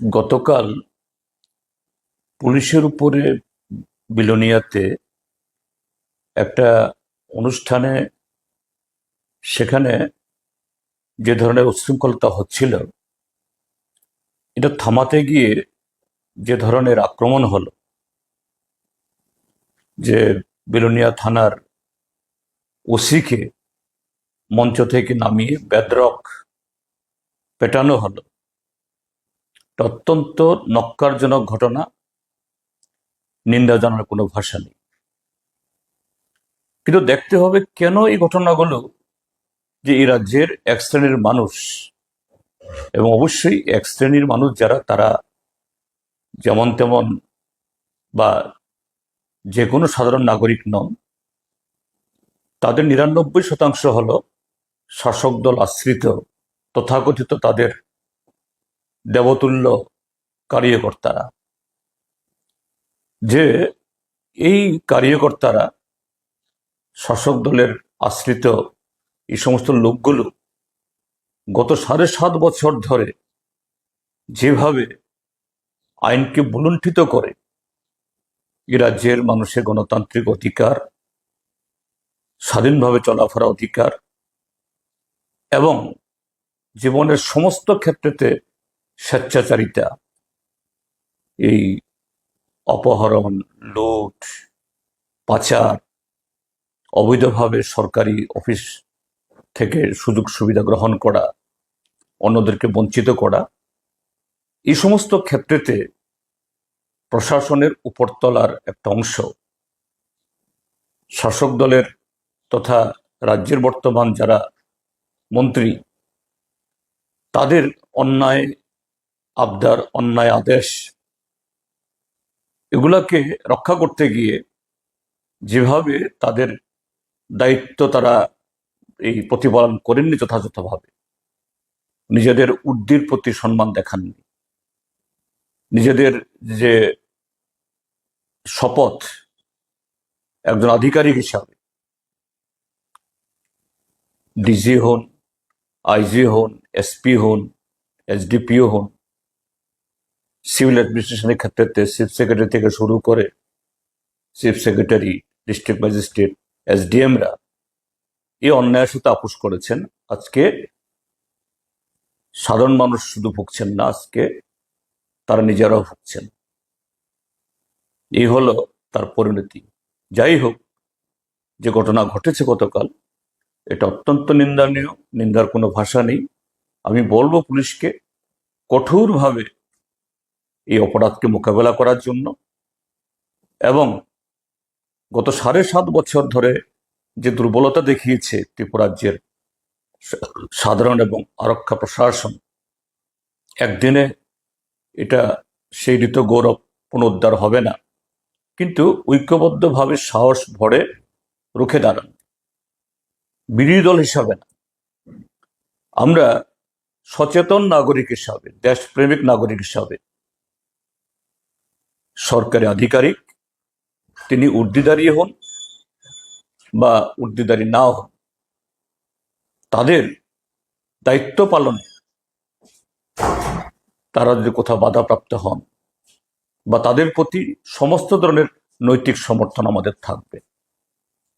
গতকাল পুলিশের উপরে বিলোনিয়াতে একটা অনুষ্ঠানে সেখানে যে ধরনের উচ্ছৃঙ্খলতা হচ্ছিল, এটা থামাতে গিয়ে যে ধরনের আক্রমণ হলো, যে বিলোনিয়া থানার ওসিকে মঞ্চ থেকে নামিয়ে বেদরক পেটানো হলো অত্যন্ত নক্কারজনক ঘটনা। নিন্দা জানার কোনো ভাষা নেই। কিন্তু দেখতে হবে কেন এই ঘটনাগুলো যে এই রাজ্যের এক শ্রেণির মানুষ এবং অবশ্যই এক শ্রেণির মানুষ যারা, তারা যেমন তেমন বা যে কোনো সাধারণ নাগরিক নন, তাদের নিরানব্বই শতাংশ হল শাসক দল আশ্রিত, তথাকথিত তাদের দেবতুল্য কার্যকর্তারা। যে এই কার্যকর্তারা শাসক দলের আশ্রিত এই সমস্ত লোকগুলো গত সাড়ে সাত বছর ধরে যেভাবে আইনকে বুলুণ্ঠিত করে এ রাজ্যের মানুষের গণতান্ত্রিক অধিকার, স্বাধীনভাবে চলাফেরা অধিকার এবং জীবনের সমস্ত ক্ষেত্রেতে স্বেচ্ছাচারিতা, এই অপহরণ, লুট, পাচার, অবৈধভাবে সরকারি অফিস থেকে সুযোগ সুবিধা গ্রহণ করা, অন্যদেরকে বঞ্চিত করা, এই সমস্ত ক্ষেত্রেতে প্রশাসনের উপরতলার একটা অংশ শাসক দলের তথা রাজ্যের বর্তমান যারা মন্ত্রী, তাদের অন্যায় আবদার, অন্যায়, আদেশ এগুলাকে রক্ষা করতে গিয়ে যেভাবে তাদের দায়িত্ব তারা এই প্রতিপালন করেননি যথাযথভাবে, নিজেদের উর্দির প্রতি সম্মান দেখাননি, নিজেদের যে শপথ একজন আধিকারিক হিসাবে, ডিজি হন, আইজি হন, এসপি হন, এসডিপিও হন সিভিল অ্যাডমিনিস্ট্রেশনের ক্ষেত্রে চিফ সেক্রেটারি থেকে শুরু করে চিফ সেক্রেটারি ডিস্ট্রিক্ট ম্যাজিস্ট্রেট এসডিএমরা এই অন্যায়ের সাথে আপোষ করেছেন। আজকে সাধারণ মানুষ শুধু ভুগছেন না, আজকে তারা নিজেরাও ভুগছেন। এই হলো তার পরিণতি। যাই হোক, যে ঘটনা ঘটেছে গতকাল, এটা অত্যন্ত নিন্দনীয়, নিন্দার কোনো ভাষা নেই। আমি বলব পুলিশকে কঠোরভাবে এই অপরাধকে মোকাবেলা করার জন্য এবং গত সাড়ে সাত বছর ধরে যে দুর্বলতা দেখিয়েছে ত্রিপুরাজ্যের সাধারণ এবং আরক্ষা প্রশাসন, একদিনে এটা সেই ঋত গৌরব পুনরুদ্ধার হবে না। কিন্তু ঐক্যবদ্ধভাবে সাহস ভরে রুখে দাঁড়ান। বিরোধী দল হিসাবে না। আমরা সচেতন নাগরিক হিসাবে, দেশপ্রেমিক নাগরিক হিসাবে সরকারি আধিকারিক, তিনি উর্দিদারি হন বা উর্দিদারি নাও হন, তাদের দায়িত্ব পালনে তারা যদি কোথাও বাধাপ্রাপ্ত হন বা তাদের প্রতি সমস্ত ধরনের নৈতিক সমর্থন আমাদের থাকবে।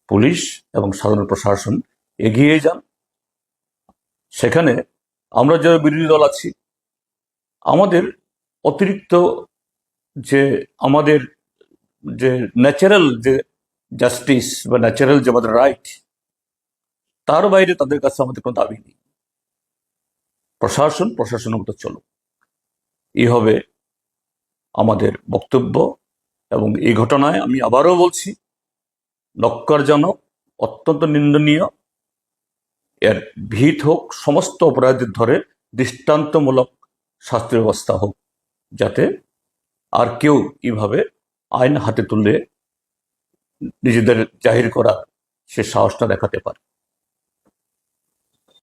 পুলিশ এবং সাধারণ প্রশাসন এগিয়ে যান। সেখানে আমরা যারা বিরোধী দল আছি, আমাদের অতিরিক্ত যে আমাদের যে ন্যাচারাল যে জাস্টিস বা ন্যাচারাল যে আমাদের রাইট তার বাইরে তাদের কাছে আমাদের কোনো দাবি নেই। প্রশাসন প্রশাসনের মতো চলো এই হবে আমাদের বক্তব্য এবং এই ঘটনায় আমি আবারও বলছি, নক্করজনক, অত্যন্ত নিন্দনীয়, এর ভিত হোক, সমস্ত অপরাধীদের ধরে দৃষ্টান্তমূলক শাস্তি ব্যবস্থা হোক, যাতে আর কেউ এইভাবে আইন হাতে তুলে নিজেদের জাহির করার সে সাহসটা দেখাতে পারে।